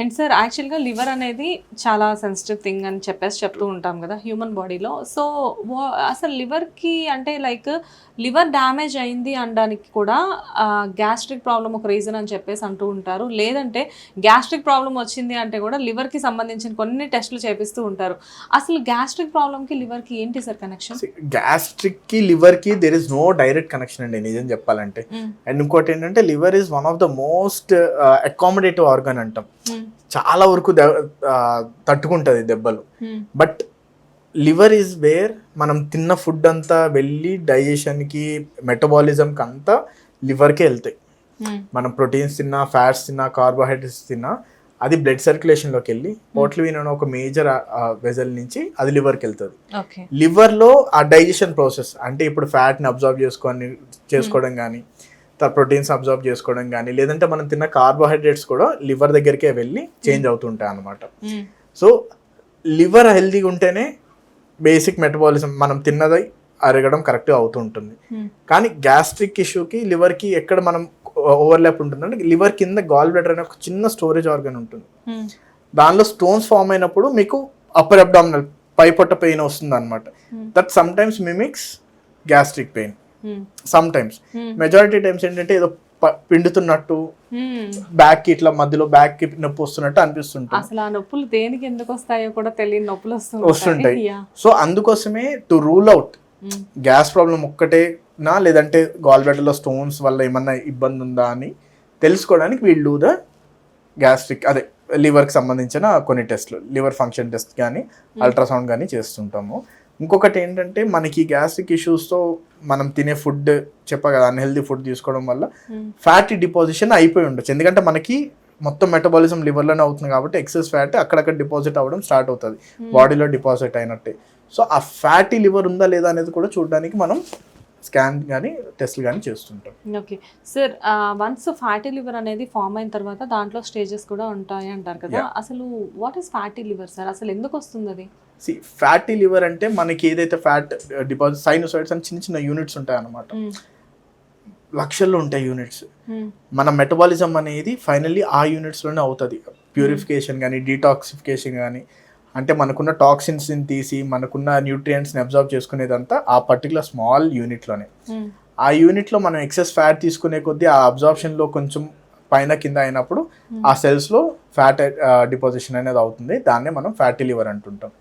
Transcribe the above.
And sir యాక్చువల్గా liver అనేది చాలా సెన్సిటివ్ థింగ్ అని చెప్పేసి చెప్తూ ఉంటాం కదా హ్యూమన్ బాడీలో సో అసలు లివర్కి అంటే లైక్ లివర్ డ్యామేజ్ అయింది అనడానికి కూడా గ్యాస్ట్రిక్ ప్రాబ్లం ఒక రీజన్ అని చెప్పేసి అంటూ ఉంటారు. లేదంటే గ్యాస్ట్రిక్ ప్రాబ్లం వచ్చింది అంటే కూడా లివర్కి సంబంధించిన కొన్ని టెస్టులు చేపిస్తూ ఉంటారు. అసలు గ్యాస్ట్రిక్ ప్రాబ్లంకి లివర్కి ఏంటి సార్ కనెక్షన్ గ్యాస్ట్రిక్కి లివర్కి there is no direct connection అండి నిజం చెప్పాలంటే. అండ్ ఇంకోటి ఏంటంటే liver is one of the most accommodative organ అంటాం. చాలా వరకు తట్టుకుంటది దెబ్బలు. బట్ లివర్ ఈజ్ వేర్ మనం తిన్న ఫుడ్ అంతా వెళ్ళి డైజెషన్కి మెటబాలిజంకి అంతా లివర్కే వెళ్తాయి. మనం ప్రోటీన్స్ తిన్నా ఫ్యాట్స్ తిన్నా కార్బోహైడ్రేట్స్ తిన్నా అది బ్లడ్ సర్క్యులేషన్లోకి వెళ్ళి పోట్లివిన్ అనే ఒక మేజర్ వెజల్ నుంచి అది లివర్కి వెళ్తుంది. లివర్లో ఆ డైజెషన్ ప్రాసెస్ అంటే ఇప్పుడు ఫ్యాట్ని అబ్జర్వ్ చేసుకొని చేసుకోవడం కానీ ప్రోటీన్స్ అబ్జర్వ్ చేసుకోవడం కానీ లేదంటే మనం తిన్న కార్బోహైడ్రేట్స్ కూడా లివర్ దగ్గరికే వెళ్ళి చేంజ్ అవుతుంటాయి అన్నమాట. సో లివర్ హెల్తీగా ఉంటేనే బేసిక్ మెటబాలిజం మనం తిన్నది అరగడం కరెక్ట్గా అవుతుంటుంది. కానీ గ్యాస్ట్రిక్ ఇష్యూకి లివర్కి ఎక్కడ మనం ఓవర్లాప్ ఉంటుందంటే లివర్ కింద గాల్ బ్లడర్ అనే ఒక చిన్న స్టోరేజ్ ఆర్గన్ ఉంటుంది. దానిలో స్టోన్స్ ఫామ్ అయినప్పుడు మీకు అప్పర్ అబ్డామినల్ పై పొట్ట పెయిన్ వస్తుంది అనమాట that some times mimics gastric pain some times majority times ఏంటంటే ఏదో పిండుతున్నట్టు బ్యాక్కి ఇట్లా మధ్యలో బ్యాక్కి నొప్పి వస్తున్నట్టు అనిపిస్తుంటుంది అసలు ఆ నొప్పులు దేనికి ఎందుకు వస్తాయో కూడా తెలియని నొప్పులు వస్తుంటాయి. సో అందుకోసమే to rule out. Gas problem ఒక్కటేనా లేదంటే గాల్లో స్టోన్స్ వల్ల ఏమన్నా ఇబ్బంది ఉందా అని తెలుసుకోవడానికి వీళ్ళు డూ ద గ్యాస్ట్రిక్ అదే లివర్కి సంబంధించిన కొన్ని టెస్ట్లు లివర్ ఫంక్షన్ టెస్ట్ కానీ అల్ట్రాసౌండ్ కానీ చేస్తుంటాము ఇంకొకటి ఏంటంటే మనకి గ్యాస్ట్రిక్ ఇష్యూస్తో మనం తినే ఫుడ్ చెప్పా కదా అన్హెల్దీ ఫుడ్ తీసుకోవడం వల్ల. ఫ్యాటీ డిపాజిషన్ అయిపోయి ఉండొచ్చు. ఎందుకంటే మనకి మొత్తం మెటబాలిజం లివర్లోనే అవుతుంది కాబట్టి ఎక్సెస్ ఫ్యాట్ అక్కడక్కడ డిపాజిట్ అవ్వడం స్టార్ట్ అవుతుంది. బాడీలో డిపాజిట్ అయినట్టే. సో ఆ ఫ్యాటీ లివర్ ఉందా లేదా అనేది కూడా చూడడానికి మనం స్కాన్ కానీ టెస్ట్లు కానీ చేస్తుంటాం. Okay. Sir once fatty liver అనేది ఫామ్ అయిన తర్వాత దాంట్లో స్టేజెస్ కూడా ఉంటాయి అంటారు కదా. అసలు what is fatty liver sir? అసలు ఎందుకు వస్తుంది అది? సి ఫ్యాటీ లివర్ అంటే మనకి ఏదైతే ఫ్యాట్ డిపాజిట్ సైనోసైడ్స్ అని చిన్న చిన్న యూనిట్స్ ఉంటాయి అన్నమాట లక్షల్లో ఉంటాయి యూనిట్స్. మన మెటబాలిజం అనేది ఫైనల్లీ ఆ యూనిట్స్లోనే అవుతుంది. ప్యూరిఫికేషన్ కానీ డీటాక్సిఫికేషన్ కానీ అంటే మనకున్న టాక్సిన్స్ని తీసి మనకున్న న్యూట్రియంట్స్ని అబ్జర్వ్ చేసుకునేదంతా ఆ పర్టికులర్ స్మాల్ యూనిట్లోనే ఆ యూనిట్లో మనం ఎక్సెస్ ఫ్యాట్ తీసుకునే కొద్దీ ఆ అబ్జార్ప్షన్లో కొంచెం పైన కింద అయినప్పుడు ఆ సెల్స్లో ఫ్యాట్ డిపాజిషన్ అనేది అవుతుంది. దాన్నే మనం ఫ్యాటీ లివర్ అంటుంటాం.